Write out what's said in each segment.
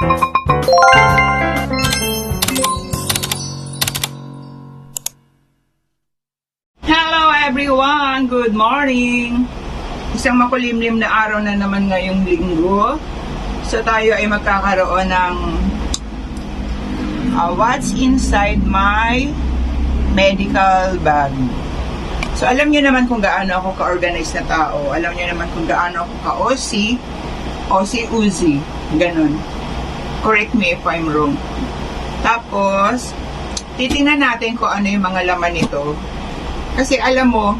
Hello everyone! Good morning! Isang makulimlim na araw na naman ngayong linggo. So tayo ay magkakaroon ng uh, what's inside my medical bag. So alam niyo naman kung gaano ako ka-organized na tao. Alam niyo naman kung gaano ako ka-OC, OC-UZI, ganun. Correct me if I'm wrong. Tapos, titingnan natin kung ano yung mga laman nito. Kasi alam mo,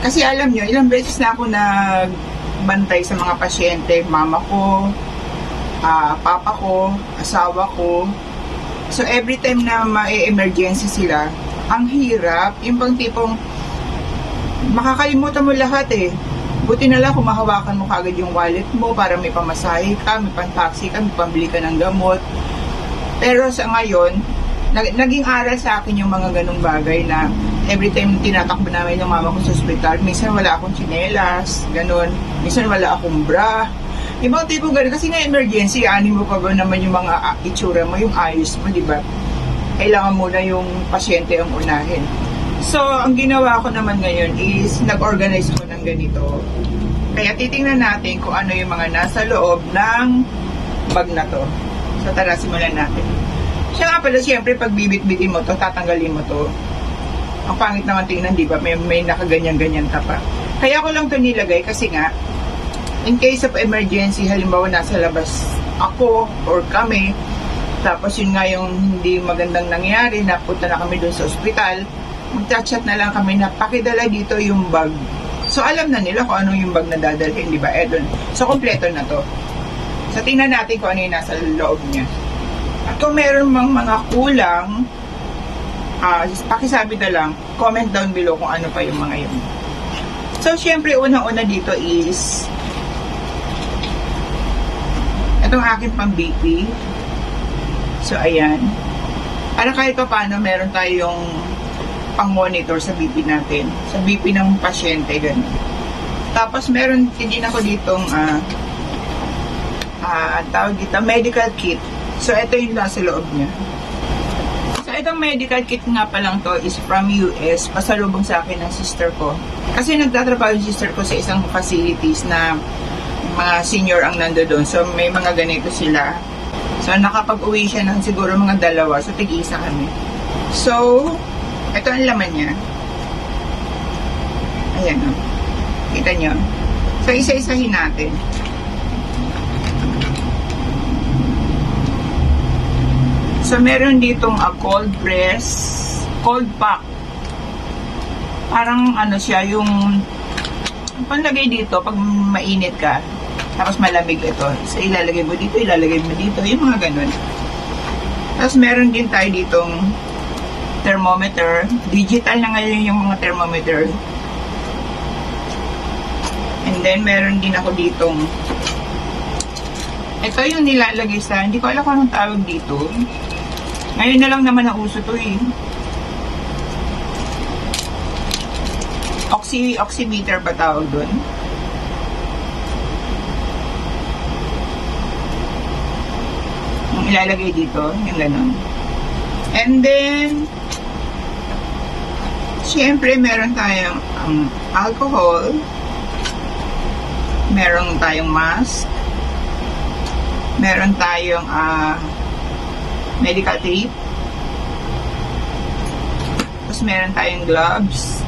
kasi alam nyo, ilang beses na ako nagbantay sa mga pasyente, mama ko, ah, papa ko, asawa ko. So every time na ma-emergency sila, ang hirap, yung bang tipong makakalimutan mo lahat eh. Buti na lang kung mahawakan mo kagad yung wallet mo para may pamasahe ka, may pang-taxi ka, may pambili ka ng gamot. Pero sa ngayon, nag- naging aral sa akin yung mga ganong bagay na every time tinatakbo namin ng mama ko sa ospital, minsan wala akong tsinelas, ganon. Minsan wala akong bra. Ibang tipo ganun. Kasi nga emergency, ani mo pa ba naman yung mga ah, itsura mo, yung ayos mo, di ba? Kailangan muna yung pasyente ang unahin. So, ang ginawa ko naman ngayon is nag-organize ko ng ganito. Kaya titingnan natin kung ano yung mga nasa loob ng bag na to. So, tara, simulan natin. Siya nga pala, siyempre, pag bibit-bitin mo to, tatanggalin mo to. Ang pangit naman tingnan, di ba? May, may nakaganyan-ganyan ka pa. Kaya ko lang to nilagay kasi nga, in case of emergency, halimbawa nasa labas ako or kami, tapos yun nga yung hindi magandang nangyari, napunta na kami doon sa ospital, magchat-chat na lang kami na pakidala dito yung bag. So alam na nila kung ano yung bag na dadalhin, di ba? Eh, dun. So kompleto na to. So tingnan natin kung ano yung nasa loob niya. At kung meron mang mga kulang, ah pakisabi na lang, comment down below kung ano pa yung mga yun. So, syempre, unang-una dito is itong aking pang BP. So, ayan. Para kahit pa paano, meron tayong pang-monitor sa BP natin. Sa BP ng pasyente, ganun. Tapos, meron din ako ditong ah ah tawag dito, medical kit. So, ito yung nasa loob niya. So, itong medical kit nga pa lang to is from US. Pasalubong sa akin ng sister ko. Kasi nagtatrabaho yung sister ko sa isang facilities na mga senior ang nando doon. So, may mga ganito sila. So, nakapag-uwi siya ng siguro mga dalawa. So, tig-isa kami. So, ito ang laman niya. Ayan o. Kita nyo. So, isa-isahin natin. So, meron ditong a cold press, cold pack. Parang ano siya, yung panlagay dito pag mainit ka. Tapos malamig ito. So, ilalagay mo dito, ilalagay mo dito. Yung mga ganun. Tapos, meron din tayo ditong thermometer. Digital na ngayon yung mga thermometer. And then, meron din ako ditong ito yung nilalagay sa, hindi ko alam kung anong tawag dito. Ngayon na lang naman ang uso to eh. Oxy, oximeter ba tawag doon? Yung ilalagay dito, yung ganun. And then, syempre meron tayong um, alcohol, meron tayong mask, meron tayong ah medical tape. Tapos meron tayong gloves.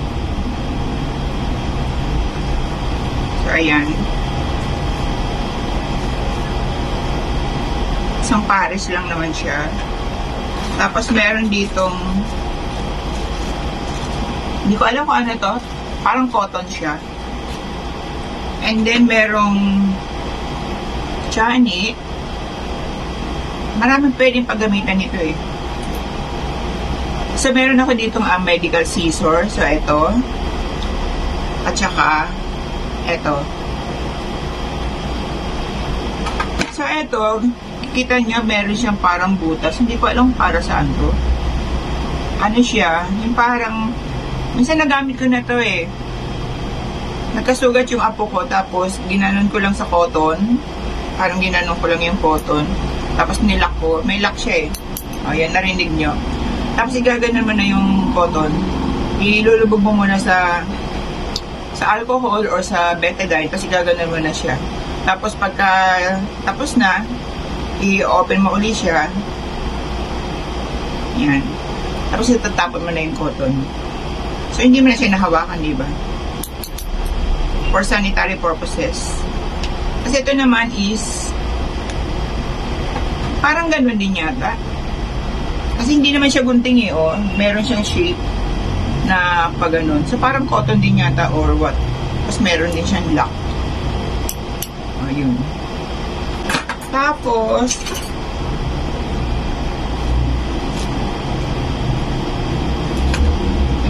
So, ayan. Isang pares lang naman siya. Tapos meron ditong hindi ko alam kung ano to. Parang cotton siya. And then merong chani. Maraming pwedeng paggamitan nito eh. So, meron ako ditong uh, medical scissor. So, ito. At saka, ito. So, ito, kita nyo, meron siyang parang butas. Hindi ko alam para saan to. Ano siya? Yung parang, minsan nagamit ko na to eh. Nagkasugat yung apo ko, tapos ginanon ko lang sa cotton Parang ginanong ko lang yung cotton. Tapos nilak ko. May lock siya eh. O, yan, narinig nyo. Tapos igaganon mo na yung cotton. Ilulubog mo muna sa sa alcohol or sa betadine. Tapos igaganon mo na siya. Tapos pagka tapos na, i-open mo uli siya. Yan. Tapos itatapon mo na yung cotton. So, hindi mo na siya nahawakan, di ba? For sanitary purposes. Kasi ito naman is parang ganun din yata. Kasi hindi naman siya gunting eh, oh. Meron siyang shape na pag ganun. So, parang cotton din yata or what. Tapos meron din siyang lock. Ayun. Tapos,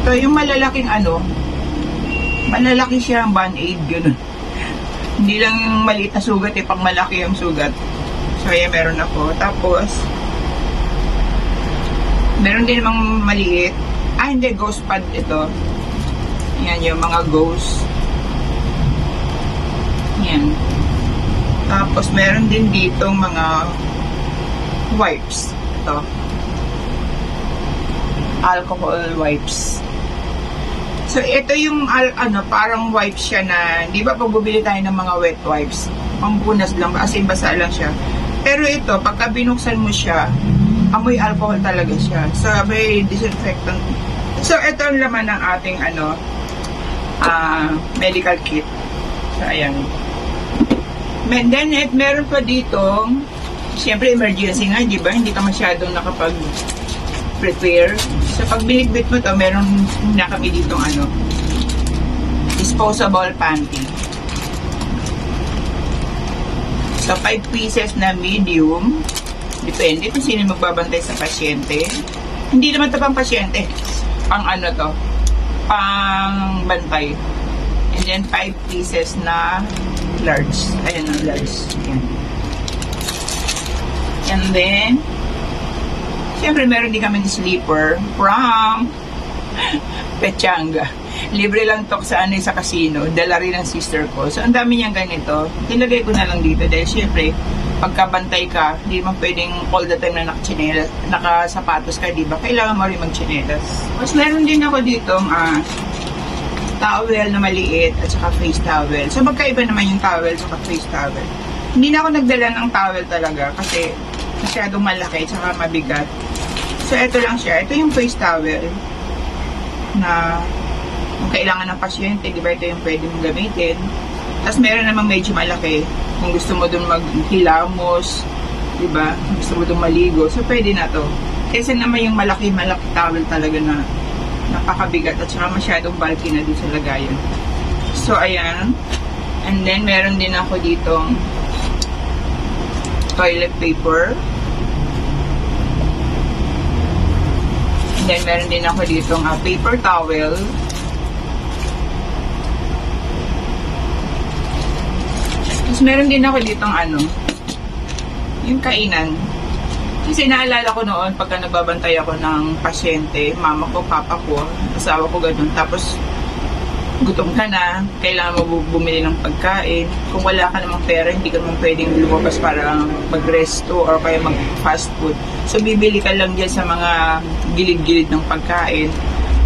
ito yung malalaking ano, malalaki siya ang band-aid, gano'n. Hindi lang yung maliit na sugat, eh, pang malaki yung sugat. So, ayan, meron ako. Tapos, meron din namang maliit. Ah, hindi, ghost pad ito. Yan, yung mga ghost. Yan. Tapos, meron din dito mga wipes. Ito. Alcohol wipes. So, ito yung, ano, parang wipes siya na, di ba pag bubili tayo ng mga wet wipes, pampunas lang, as in basa lang siya. Pero ito, pagka binuksan mo siya, amoy alcohol talaga siya. So, may disinfectant. So, ito ang laman ng ating, ano, ah, medical kit. So, ayan. And then, it, meron pa dito, siyempre emergency nga, di ba? Hindi ka masyadong nakapag prepare. So, pag binitbit mo to, meron na kami dito ano, disposable panty. So, 5 pieces na medium. Depende kung sino magbabantay sa pasyente. Hindi naman to pang pasyente. Pang ano to? Pang bantay. And then, 5 pieces na large. Ayan large. Ayan. And then, Siyempre, meron din kami sleeper from Pechanga. Libre lang to sa ano sa casino. Dala rin ng sister ko. So, ang dami niyang ganito. Tinagay ko na lang dito dahil siyempre, pagkabantay ka, hindi mo pwedeng all the time na nakachinelas, nakasapatos ka, di ba? Kailangan mo rin magchinelas. Tapos meron din ako dito ah, towel na maliit at saka face towel. So, magkaiba naman yung towel at face towel. Hindi na ako nagdala ng towel talaga kasi masyadong malaki at saka mabigat. So, ito lang siya. Ito yung face towel na kung kailangan ng pasyente, di ba ito yung pwede mong gamitin. Tapos meron namang medyo malaki. Kung gusto mo dun maghilamos, di ba? Kung gusto mo dun maligo, so pwede na to. Kasi naman yung malaki, malaki towel talaga na napakabigat at saka masyadong bulky na din sa lagayan. So, ayan. And then, meron din ako ditong toilet paper. Then, meron din ako dito ng paper towel. Tapos, meron din ako dito ng ano, yung kainan. Kasi naalala ko noon, pagka nagbabantay ako ng pasyente, mama ko, papa ko, asawa ko, ganun. Tapos, gutom ka na, kailangan mo bu- bumili ng pagkain. Kung wala ka namang pera, hindi ka naman pwedeng lumabas para mag-resto or kaya mag-fast food. So, bibili ka lang dyan sa mga gilid-gilid ng pagkain.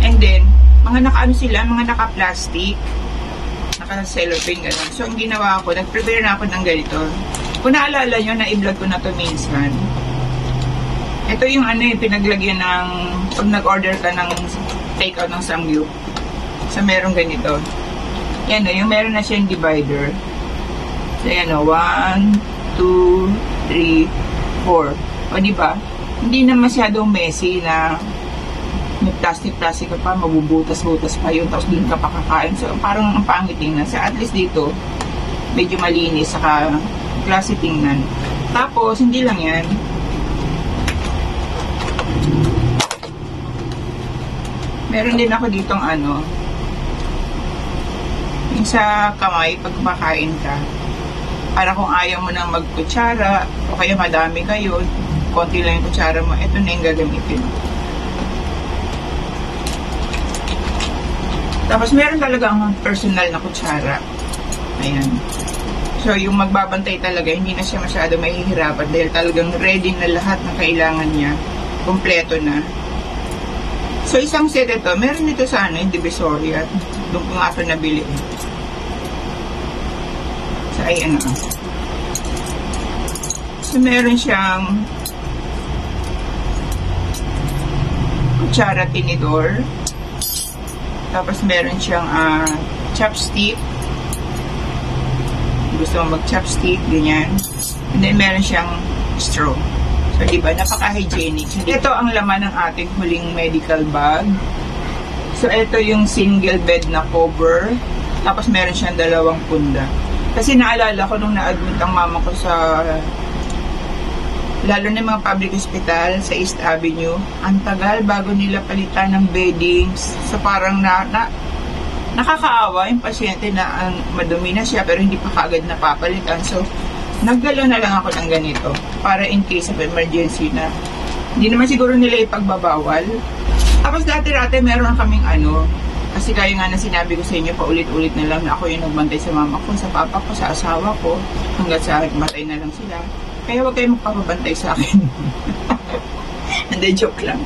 And then, mga naka-ano sila, mga naka-plastic, naka-cellophane, gano'n. So, ang ginawa ko, nag-prepare na ako ng ganito. Kung naalala nyo, na-vlog ko na to minsan. Ito yung ano yung pinaglagyan ng, pag nag-order ka ng take-out ng samgyup. So, meron ganito. Yan o, yung meron na siyang divider. So, yan o, 1, 2, 3, 4. O, di ba? Hindi na masyadong messy na may plastic-plastic ka pa, mabubutas-butas pa yun, tapos dun ka pa kakain. So, parang ang pangit tingnan. So, at least dito, medyo malinis, saka classy tingnan. Tapos, hindi lang yan. Meron din ako ditong ano, sa kamay, pag kumakain ka, para kung ayaw mo nang magkutsara, o kaya madami kayo, konti lang yung kutsara mo, ito na yung gagamitin. Tapos meron talaga ang personal na kutsara. Ayan. So yung magbabantay talaga, hindi na siya masyado mahihirapan dahil talagang ready na lahat ng kailangan niya. Kompleto na. So, isang set ito, meron ito sa ano, yung Divisoria. Doon ko nga ito nabili. So, ayan na. So, meron siyang kutsara tinidor. Tapos, meron siyang ah, chopstick. Gusto mo mag-chopstick, ganyan. And then, meron siyang straw. So, di ba? Napaka-hygienic. Ito ang laman ng ating huling medical bag. So, ito yung single bed na cover. Tapos, meron siyang dalawang punda. Kasi naalala ko nung na-admit ang mama ko sa lalo na mga public hospital sa East Avenue, ang tagal bago nila palitan ng beddings. So, parang na, na nakakaawa yung pasyente na ang madumi na siya pero hindi pa kaagad napapalitan. So, nagdala na lang ako ng ganito para in case of emergency na hindi naman siguro nila ipagbabawal. Tapos dati-dati meron kaming ano, kasi kaya nga na sinabi ko sa inyo, paulit-ulit na lang na ako yung nagbantay sa mama ko, sa papa ko, sa asawa ko, hanggat sa matay na lang sila. Kaya huwag kayong magpapabantay sa akin. Hindi, joke lang.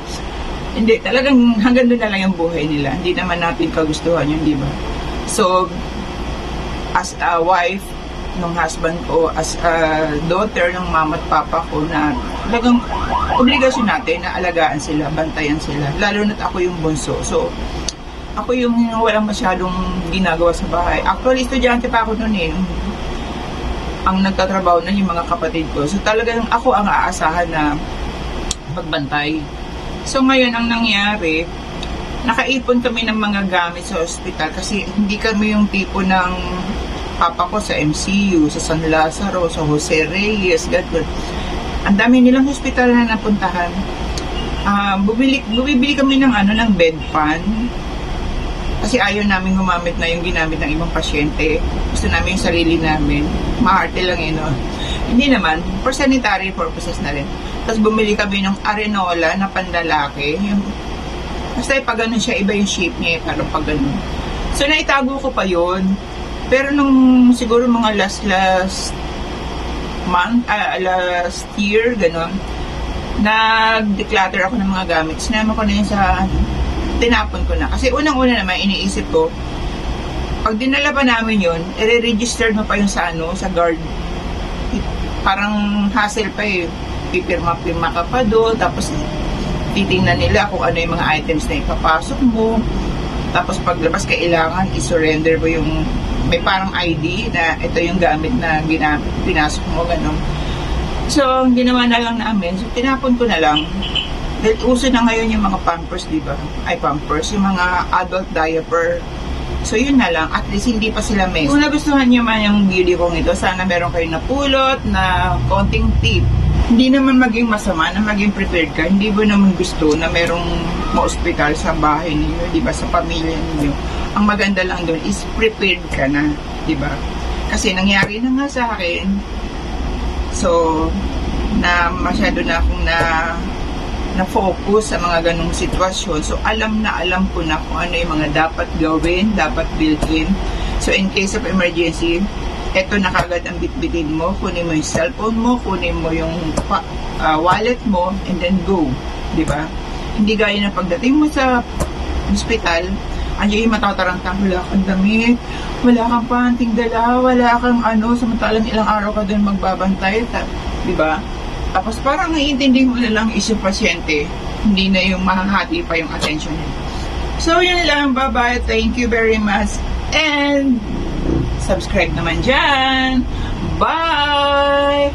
Hindi, talagang hanggang doon na lang yung buhay nila. Hindi naman natin kagustuhan yun, di ba? So, as a wife ng husband ko, as a daughter ng mama at papa ko na talagang obligasyon natin na alagaan sila, bantayan sila. Lalo na't ako yung bunso. So, ako yung walang masyadong ginagawa sa bahay. Actually, estudyante pa ako noon eh. Ang nagtatrabaho na yung mga kapatid ko. So, talagang ako ang aasahan na magbantay. So, ngayon ang nangyari, nakaipon kami ng mga gamit sa ospital kasi hindi kami yung tipo ng papa ko sa MCU, sa San Lazaro, sa Jose Reyes, gano'n. Ang dami nilang hospital na napuntahan. Ah, bumili, bumibili kami ng ano ng bed fan kasi ayaw namin gumamit na yung ginamit ng ibang pasyente. Gusto namin yung sarili namin. Maharte lang yun, no? Hindi naman, for sanitary purposes na rin. Tapos bumili kami ng arenola na pandalaki. Yung, basta pag ganun siya, iba yung shape niya, eh, parang pag ganun. So, naitago ko pa yun. Pero nung siguro mga last last month, ah, last year, ganun, nag-declutter ako ng mga gamit. Sinama ko na yun sa, tinapon ko na. Kasi unang-una naman, iniisip ko, pag dinala pa namin yun, i-register mo pa yung sa ano, sa guard. Parang hassle pa eh. Pipirma-pirma ka pa doon, tapos titingnan nila kung ano yung mga items na ipapasok mo. Tapos paglabas, kailangan i-surrender mo yung may parang ID na ito yung gamit na ginamit, pinasok mo, gano'n. So, ginawa na lang namin, so tinapon ko na lang. Dahil uso na ngayon yung mga pampers, di ba? Ay, pampers, yung mga adult diaper. So, yun na lang. At least, hindi pa sila mess. Kung nagustuhan nyo man yung video kong ito, sana meron kayo napulot na konting tip. Hindi naman maging masama na maging prepared ka. Hindi ba naman gusto na merong ma-hospital sa bahay ninyo, di ba? Sa pamilya ninyo. Ang maganda lang doon is prepared ka na, di ba? Kasi nangyari na nga sa akin. So, na masyado na akong na na-focus sa mga ganong sitwasyon. So, alam na alam ko na kung ano yung mga dapat gawin, dapat built-in. So, in case of emergency, eto na kagad ang bitbitin mo, kunin mo yung cellphone mo, kunin mo yung ah, wallet mo, and then go. Di ba? Hindi gaya ng pagdating mo sa hospital, andiyan yung matatarantang, wala kang damit, wala kang panting dala, wala kang ano, samantalang ilang araw ka doon magbabantay, ta- di ba? Tapos parang naiintindi mo na lang is yung pasyente, hindi na yung mahahati pa yung attention niya. So, yun lang. Bye-bye. Thank you very much. And, subscribe naman dyan. Bye!